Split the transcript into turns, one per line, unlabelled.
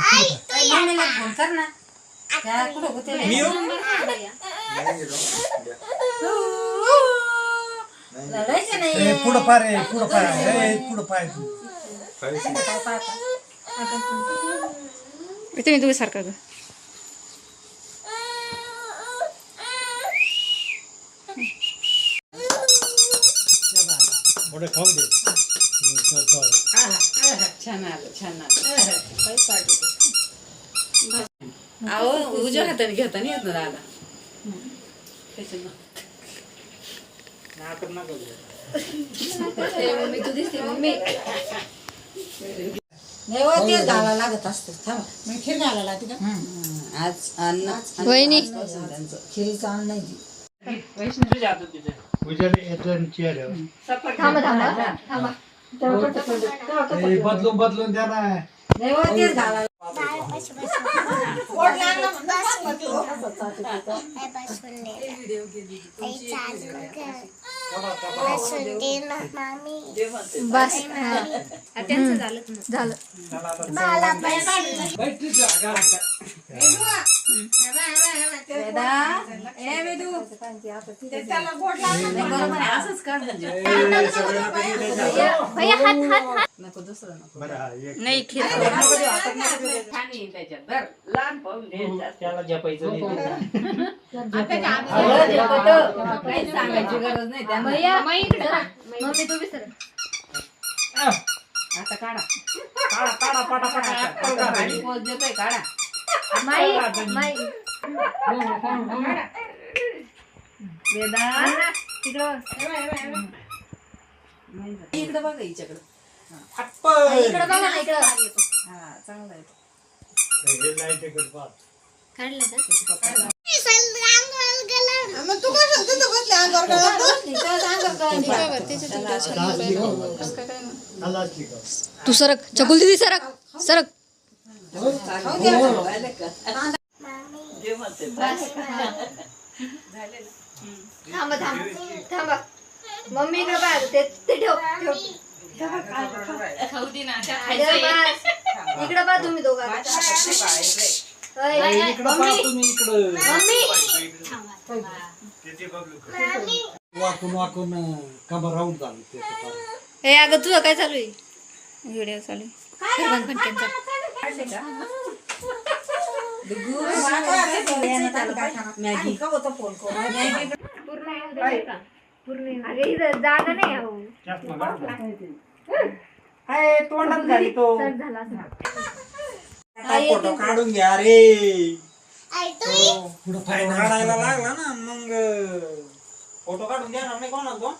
मम्मीला फोन कर ना. त्या कुठं होते
मी येऊ?
लढायचं
ए,
नाही.
पुढं पाय रे पुढं पाय ए, पुढं पाय तू.
काय पाहता?
तुम्ही तुम्ही सारखा ग.
खाऊ दे.
छान आलं छान आलं. अहो उजव्या हाताने घेता नाही येत ना दादा. त्याच्यानं.
मम्मी तू दिसते मम्मी.
नाही हो, घालायला लागत असतं. थांबा.
मी खीर घालायला लागते का?
हम्म, आज अन्न
वहिनी.
आजपासून त्यांचं. खिरीचं अन्न नाही ती.
उजेड येतो आणि बदलून बदलून द्या ना.
नाही हो, तेच घालायला
बस हा. हम्म. झालं
नाही, बरोबर आहे, असंच काढ म्हणजे.
भैया हात हात हात.
नको दुसरं नको.
बरं हा, एक.
नाही खीर.
लहान पाहून.
त्याला जपायचं
सांगायची गरज नाही
मम्मी तू
आता काढा.
काढा काढा पटापटा. ऍपल काढा.
खाली पोच देतोय काढा.
माई माई.
वेदा?
तिकडं
इकडे बघा हिच्याकडे.
ऍपल.
इकडं बघा. ना इकडं
हा चांगला आहे तो.
हे.
काढलं का?
मग अंगावर
सरक. चकुल दिदी सरक. सरक. थांबा थांबा. थांबा. मम्मी इकडे पाय ते ते ठेव ठेव. बस. इकडे पहा तुम्ही दोघं.
इकडं पहा तुम्ही इकडं.
मम्मी.
वाकून वाकून कमर राहून झालं ते तर फार.
हे अगं तुझं काय चालू आहे? व्हिडिओ चालू आहे. कर बंद फटक्याचा.
मॅगी
जागा नाही
तोंडात तो फोटो काढून घ्या रे. काढायला लागला ना मग फोटो काढून द्या ना नाही कोणाला तो